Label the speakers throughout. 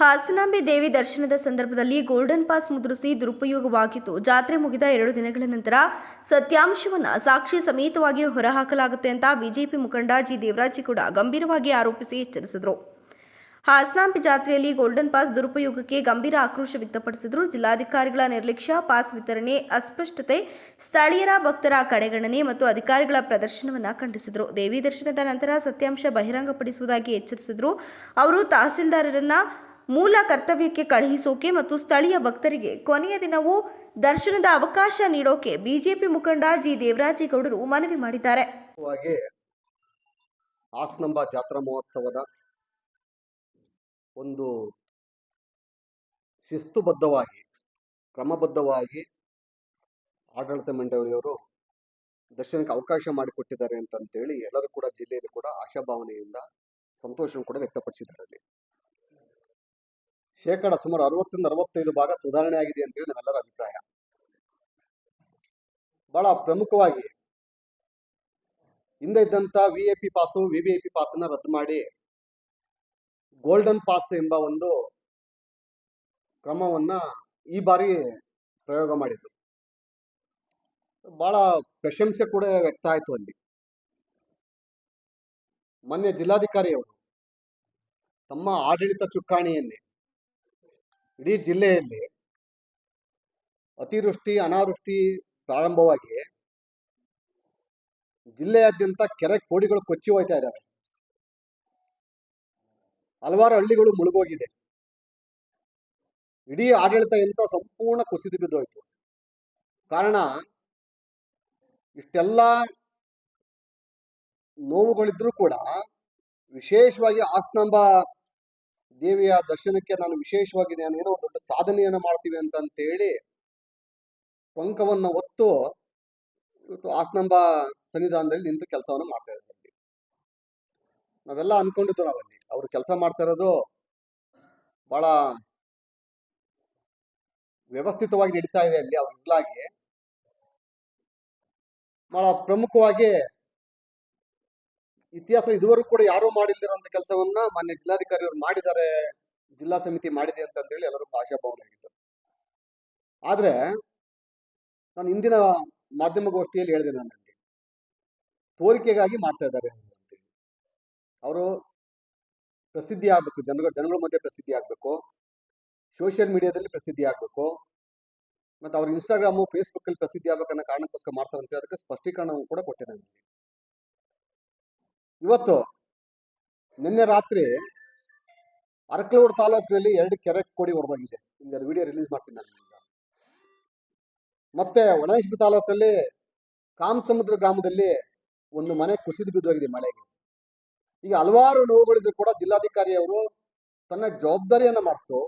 Speaker 1: ಹಾಸನಾಂಬೆ ದೇವಿ ದರ್ಶನದ ಸಂದರ್ಭದಲ್ಲಿ golden pass ಮುದ್ರಿಸಿ ದುರುಪಯೋಗವಾಗಿತ್ತು. ಜಾತ್ರೆ ಮುಗಿದ ಎರಡು ದಿನಗಳ ನಂತರ ಸತ್ಯಾಂಶವನ್ನು ಸಾಕ್ಷಿ ಸಮೇತವಾಗಿ ಹೊರಹಾಕಲಾಗುತ್ತೆ ಅಂತ ಬಿಜೆಪಿ ಮುಖಂಡ ಜಿ. ಕೂಡ ಗಂಭೀರವಾಗಿ ಆರೋಪಿಸಿ ಎಚ್ಚರಿಸಿದರು. ಹಾಸನಾಂಬೆ ಜಾತ್ರೆಯಲ್ಲಿ ಗೋಲ್ಡನ್ ಪಾಸ್ ದುರುಪಯೋಗಕ್ಕೆ ಗಂಭೀರ ಆಕ್ರೋಶ ವ್ಯಕ್ತಪಡಿಸಿದರು. ಜಿಲ್ಲಾಧಿಕಾರಿಗಳ ನಿರ್ಲಕ್ಷ್ಯ, ಪಾಸ್ ವಿತರಣೆ, ಅಸ್ಪಷ್ಟತೆ, ಸ್ಥಳೀಯರ ಭಕ್ತರ ಕಡೆಗಣನೆ ಮತ್ತು ಅಧಿಕಾರಿಗಳ ಪ್ರದರ್ಶನವನ್ನು ಖಂಡಿಸಿದರು. ದೇವಿ ದರ್ಶನದ ನಂತರ ಸತ್ಯಾಂಶ ಬಹಿರಂಗಪಡಿಸುವುದಾಗಿ ಎಚ್ಚರಿಸಿದರು. ಅವರು ತಹಸೀಲ್ದಾರರನ್ನ ಮೂಲ ಕರ್ತವ್ಯಕ್ಕೆ ಕಳುಹಿಸೋಕೆ ಮತ್ತು ಸ್ಥಳೀಯ ಭಕ್ತರಿಗೆ ಕೊನೆಯ ದಿನವೂ ದರ್ಶನದ ಅವಕಾಶ ನೀಡೋಕೆ ಬಿಜೆಪಿ ಮುಖಂಡ ಜಿ. ದೇವರಾಜೇಗೌಡರು ಮನವಿ ಮಾಡಿದ್ದಾರೆ.
Speaker 2: ವಾಗಿ ಹಾಸನಾಂಬ ಜಾತ್ರಾ ಮಹೋತ್ಸವದ ಒಂದು ಶಿಸ್ತುಬದ್ಧವಾಗಿ, ಕ್ರಮಬದ್ಧವಾಗಿ ಆಡಳಿತ ಮಂಡಳಿಯವರು ದರ್ಶನಕ್ಕೆ ಅವಕಾಶ ಮಾಡಿಕೊಟ್ಟಿದ್ದಾರೆ ಅಂತಂತೇಳಿ ಎಲ್ಲರೂ ಕೂಡ ಜಿಲ್ಲೆಯಲ್ಲಿ ಕೂಡ ಆಶಾಭಾವನೆಯಿಂದ ಸಂತೋಷವನ್ನು ಕೂಡ ವ್ಯಕ್ತಪಡಿಸಿದ್ದಾರೆ ಅಲ್ಲಿ. ಶೇಕಡ ಸುಮಾರು ಅರವತ್ತರಿಂದ ಅರವತ್ತೈದು ಭಾಗ ಸುಧಾರಣೆ ಆಗಿದೆ ಅಂತ ಹೇಳಿ ನಮ್ಮೆಲ್ಲರ ಅಭಿಪ್ರಾಯ. ಬಹಳ ಪ್ರಮುಖವಾಗಿ ಹಿಂದೆ ಇದ್ದಂತ V A P pass V V I P ರದ್ದು ಮಾಡಿ ಗೋಲ್ಡನ್ ಪಾಸ್ ಎಂಬ ಒಂದು ಕ್ರಮವನ್ನ ಈ ಬಾರಿ ಪ್ರಯೋಗ ಮಾಡಿದ್ರು. ಬಹಳ ಪ್ರಶಂಸೆ ಕೂಡ ವ್ಯಕ್ತ ಆಯಿತು ಅಲ್ಲಿ. ಮೊನ್ನೆ ಜಿಲ್ಲಾಧಿಕಾರಿಯವರು ತಮ್ಮ ಆಡಳಿತ ಚುಕ್ಕಾಣಿಯನ್ನೇ ಇಡೀ ಜಿಲ್ಲೆಯಲ್ಲಿ ಅತಿವೃಷ್ಟಿ, ಅನಾವೃಷ್ಟಿ ಪ್ರಾರಂಭವಾಗಿ ಜಿಲ್ಲೆಯಾದ್ಯಂತ ಕೆರೆ ಕೋಡಿಗಳು ಕೊಚ್ಚಿ ಹೋಯ್ತಾ ಇದ್ದಾವೆ. ಹಲವಾರು ಹಳ್ಳಿಗಳು ಮುಳುಗೋಗಿದೆ. ಇಡೀ ಆಡಳಿತ ಎಂತ ಸಂಪೂರ್ಣ ಕುಸಿದು ಬಿದ್ದೋಯ್ತು. ಕಾರಣ, ಇಷ್ಟೆಲ್ಲ ನೋವುಗಳಿದ್ರೂ ಕೂಡ ವಿಶೇಷವಾಗಿ ಆಸ್ನಂಬ ದೇವಿಯ ದರ್ಶನಕ್ಕೆ ನಾನು ವಿಶೇಷವಾಗಿ ನಾನು ಏನೋ ದೊಡ್ಡ ಸಾಧನೆಯನ್ನ ಮಾಡ್ತೀವಿ ಅಂತ ಹೇಳಿ ಪಂಕವನ್ನ ಹೊತ್ತು ಇವತ್ತು ಸನ್ನಿಧಾನದಲ್ಲಿ ನಿಂತು ಕೆಲಸವನ್ನು ಮಾಡ್ತಾ ಅಲ್ಲಿ. ನಾವೆಲ್ಲ ಅನ್ಕೊಂಡಿದ್ದು ನಾವಲ್ಲಿ ಅವ್ರು ಕೆಲಸ ಮಾಡ್ತಾ ಇರೋದು ಬಹಳ ವ್ಯವಸ್ಥಿತವಾಗಿ ನಡೀತಾ ಇದೆ ಅಲ್ಲಿ ಅವ್ರ ಬಹಳ ಪ್ರಮುಖವಾಗಿ ಇತಿಹಾಸ ಇದುವರೆಗೂ ಕೂಡ ಯಾರು ಮಾಡಿಲ್ದಿರೋಂಥ ಕೆಲಸವನ್ನ ಮಾನ್ಯ ಜಿಲ್ಲಾಧಿಕಾರಿ ಅವರು ಮಾಡಿದ್ದಾರೆ, ಜಿಲ್ಲಾ ಸಮಿತಿ ಮಾಡಿದೆ ಅಂತಂದೇಳಿ ಎಲ್ಲರೂ ಆಗಿತ್ತು ಆದ್ರೆ ನಾನು ಇಂದಿನ ಮಾಧ್ಯಮಗೋಷ್ಠಿಯಲ್ಲಿ ಹೇಳಿದೆ ನಾನು ನನಗೆ ತೋರಿಕೆಗಾಗಿ ಮಾಡ್ತಾ ಇದ್ದಾರೆ ಅವರು ಪ್ರಸಿದ್ಧಿ ಆಗ್ಬೇಕು, ಜನಗಳ ಜನಗಳ ಮಧ್ಯೆ ಪ್ರಸಿದ್ಧಿ ಆಗ್ಬೇಕು, ಸೋಷಿಯಲ್ ಮೀಡಿಯಾದಲ್ಲಿ ಪ್ರಸಿದ್ಧಿ ಆಗ್ಬೇಕು, ಮತ್ತೆ ಅವ್ರ ಇನ್ಸ್ಟಾಗ್ರಾಮು, ಫೇಸ್ಬುಕ್ಕಲ್ಲಿ ಪ್ರಸಿದ್ಧಿ ಆಗ್ಬೇಕನ್ನೋ ಕಾರಣಕ್ಕೋಸ್ಕರ ಮಾಡ್ತಾರೆ ಅಂತ ಅದಕ್ಕೆ ಸ್ಪಷ್ಟೀಕರಣವನ್ನು ಕೂಡ ಕೊಟ್ಟೆ ನಾನು. ಇವತ್ತು ನಿನ್ನೆ ರಾತ್ರಿ ಅರಕಲೂರು ತಾಲೂಕಿನಲ್ಲಿ ಎರಡು ಕೆರೆ ಕೋಡಿ ಹೊಡೆದೋಗಿದೆ ನಿಮ್ಗೆ ಅದು ವಿಡಿಯೋ ರಿಲೀಸ್ ಮಾಡ್ತೀನಿ ನಾನು. ಮತ್ತೆ ಒಣಗಿಸ್ಬಿ ತಾಲೂಕಲ್ಲಿ ಕಾಮಸಮುದ್ರ ಗ್ರಾಮದಲ್ಲಿ ಒಂದು ಮನೆ ಕುಸಿದು ಬಿದ್ದೋಗಿದೆ ಮಳೆಗೆ. ಈಗ ಹಲವಾರು ನೋವುಗಳಿದ್ರು ಕೂಡ ಜಿಲ್ಲಾಧಿಕಾರಿಯವರು ತನ್ನ ಜವಾಬ್ದಾರಿಯನ್ನು ಮರೆತು,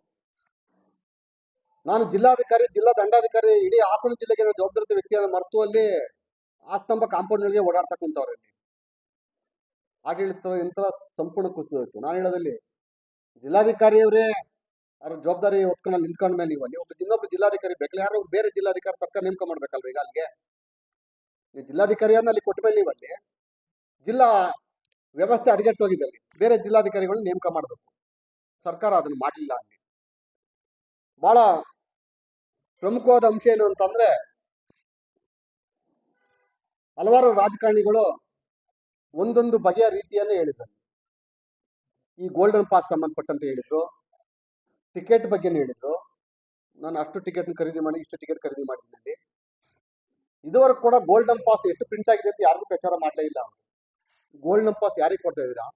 Speaker 2: ನಾನು ಜಿಲ್ಲಾಧಿಕಾರಿ, ಜಿಲ್ಲಾ ದಂಡಾಧಿಕಾರಿ, ಇಡೀ ಹಾಸನ ಜಿಲ್ಲೆಗೆ ಜವಾಬ್ದಾರಿ ವ್ಯಕ್ತಿಯನ್ನು ಮರೆತು ಅಲ್ಲಿ ಆ ಕಾಂಪೌಂಡ್ ಕಾಂಪೌಂಡ್ಗಳಿಗೆ ಓಡಾಡ್ತಾ ಕುಂತವ್ರೆ ಅಲ್ಲಿ. ಆಡಳಿತ ಯಂತ್ರ ಸಂಪೂರ್ಣ ಕುಸಿದು ಹೋಯ್ತು ನಾನು ಹೇಳೋದಲ್ಲಿ ಜಿಲ್ಲಾಧಿಕಾರಿಯವರೇ ಅವ್ರ ಜವಾಬ್ದಾರಿ ಹೊತ್ಕೊಂಡು ನಿಂತ್ಕೊಂಡ ಮೇಲೆ ನೀವು ಅಲ್ಲಿ ಒಬ್ಬ ಇನ್ನೊಬ್ಬ ಜಿಲ್ಲಾಧಿಕಾರಿ ಬೇಕಲ್ಲ ಯಾರೋ ಬೇರೆ ಜಿಲ್ಲಾಧಿಕಾರಿ ಸರ್ಕಾರ ನೇಮಕ ಮಾಡ್ಬೇಕಲ್ವ ಈಗ ಅಲ್ಲಿಗೆ? ನೀವು ಜಿಲ್ಲಾಧಿಕಾರಿಯನ್ನ ಅಲ್ಲಿ ಕೊಟ್ಟ ಮೇಲೆ ನೀವು ಅಲ್ಲಿ ಜಿಲ್ಲಾ ವ್ಯವಸ್ಥೆ ಅಡಿಗೆಟ್ಟು ಹೋಗಿದೆ ಅಲ್ಲಿ. ಬೇರೆ ಜಿಲ್ಲಾಧಿಕಾರಿಗಳನ್ನ ನೇಮಕ ಮಾಡಬೇಕು. ಸರ್ಕಾರ ಅದನ್ನು ಮಾಡಲಿಲ್ಲ ಅಲ್ಲಿ. ಬಹಳ ಪ್ರಮುಖವಾದ ಅಂಶ ಏನು ಅಂತಂದ್ರೆ ಹಲವಾರು ರಾಜಕಾರಣಿಗಳು ಒಂದೊಂದು ಬಗೆಯ ರೀತಿಯನ್ನು ಹೇಳಿದ್ರು. ಈ ಗೋಲ್ಡನ್ ಪಾಸ್ ಸಂಬಂಧಪಟ್ಟಂತೆ ಹೇಳಿದ್ರು. ಟಿಕೆಟ್ ಬಗ್ಗೆ ಹೇಳಿದ್ರು. ನಾನು ಅಷ್ಟು ಟಿಕೆಟ್ ಖರೀದಿ ಮಾಡಿ, ಇಷ್ಟು ಟಿಕೆಟ್ ಖರೀದಿ ಮಾಡಿದ್ದೀನಿ ಇದುವರೆಗೂ ಕೂಡ ಗೋಲ್ಡನ್ ಪಾಸ್ ಎಷ್ಟು ಪ್ರಿಂಟ್ ಆಗಿದೆ ಅಂತ ಯಾರಿಗೂ ಪ್ರಚಾರ ಮಾಡಲೇ ಇಲ್ಲ ಗೋಲ್ಡನ್ ಪಾಸ್ ಯಾರಿಗೆ ಕೊಡ್ತಾ ಇದ್ದೀರಾ?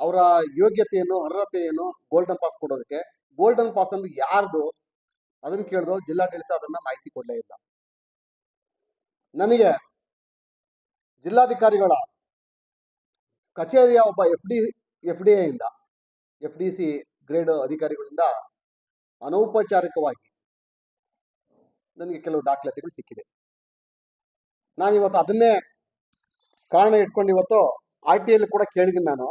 Speaker 2: ಅವರ ಯೋಗ್ಯತೆ ಏನು ಅರ್ಹತೆ ಏನು ಗೋಲ್ಡನ್ ಪಾಸ್ ಕೊಡೋದಕ್ಕೆ. ಗೋಲ್ಡನ್ ಪಾಸ್ ಅಂದ್ರೆ ಯಾರ್ದು? ಅದನ್ನ ಕೇಳಿದ್ರು ಜಿಲ್ಲಾಡಳಿತ ಅದನ್ನ ಮಾಹಿತಿ ಕೊಡಲೇ ಇಲ್ಲ. ನನಗೆ ಜಿಲ್ಲಾಧಿಕಾರಿಗಳ ಕಚೇರಿಯ ಒಬ್ಬ ಎಫ್ ಡಿ ಎಫ್ ಡಿ ಇಂದ, ಎಫ್ ಡಿ ಸಿ ಗ್ರೇಡ್ ಅಧಿಕಾರಿಗಳಿಂದ ಅನೌಪಚಾರಿಕವಾಗಿ ನನಗೆ ಕೆಲವು ದಾಖಲಾತಿಗಳು ಸಿಕ್ಕಿದೆ. ನಾನು ಇವತ್ತು ಅದನ್ನೇ ಕಾರಣ ಇಟ್ಕೊಂಡು ಇವತ್ತು ಆರ್ ಟಿ ಐಲಿ ಕೂಡ ಕೇಳಿದ್ದೀನಿ ನಾನು.